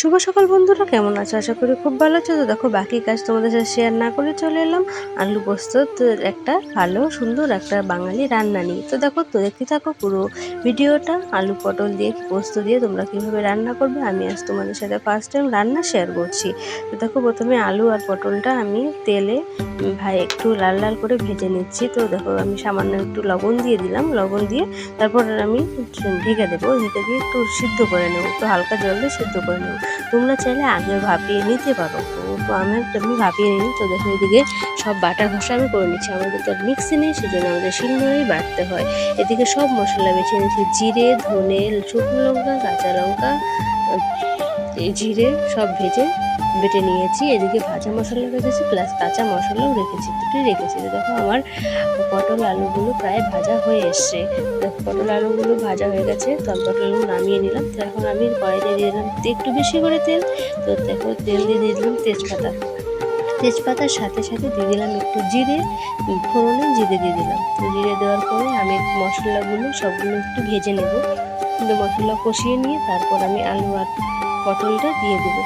শুভ সকাল বন্ধুরা, কেমন আছো? আশা করি খুব ভালো আছো। তো দেখো, বাকি কাজ তোমাদের সাথে শেয়ার না করে চলে এলাম। আলু পোস্ত একটা ভালো, সুন্দর একটা বাঙালি রান্না নিয়ে। তো দেখো, তো দেখতে থাকো পুরো ভিডিওটা। আলু পটল দিয়ে, পোস্ত দিয়ে তোমরা কীভাবে রান্না করবে, আমি আজ তোমাদের সাথে ফার্স্ট টাইম রান্না শেয়ার করছি। তো দেখো, প্রথমে আলু আর পটলটা আমি তেলে ভাই, একটু লাল লাল করে ভেজে নিচ্ছি। তো দেখো, আমি সামান্য একটু লবণ দিয়ে দিলাম। লবণ দিয়ে তারপর আমি ঢেকে দেবো। ঢেকে দিয়ে একটু সিদ্ধ করে নেব। একটু হালকা জল দিয়ে সিদ্ধ করে নেব। তোমরা চাইলে আগে ভাপিয়ে নিতে পারো। তো তো আমি আমি ভাপিয়ে নিই। তো দেখো এদিকে সব বাটার ঘষা আমি করে নিচ্ছি। আমাদের তো মিক্সি নেই, সেজন্য আমাদের শিলনোড়েই বাটতে হয়। এদিকে সব মশলা বেছে নিচ্ছি জিরে, ধনে, শুকনো লঙ্কা, কাঁচা লঙ্কা জিরে সব ভেজে বেটে নিয়েছি। এদিকে ভাজা মশলা রেখেছি প্লাস কাঁচা মশলাও রেখেছি। দুটোই রেখেছি। দেখো আমার পটল আলুগুলো প্রায় ভাজা হয়ে এসছে। দেখো পটল আলুগুলো ভাজা হয়ে গেছে, তো আমি পটল আলু নামিয়ে নিলাম। তো এখন আমি কড়াইতে দিয়ে দিলাম একটু বেশি করে তেল। তো দেখো তেল দিয়ে দিয়ে দিলাম তেজপাতা। তেজপাতার সাথে সাথে দিয়ে দিলাম একটু জিরে ফোড়নে জিরে দিয়ে দিলাম। তো জিরে দেওয়ার পরে আমি মশলাগুলো সবগুলো একটু ভেজে নেব। কিন্তু মশলা কষিয়ে নিয়ে তারপর আমি আলু আর পটলটা দিয়ে দেবো।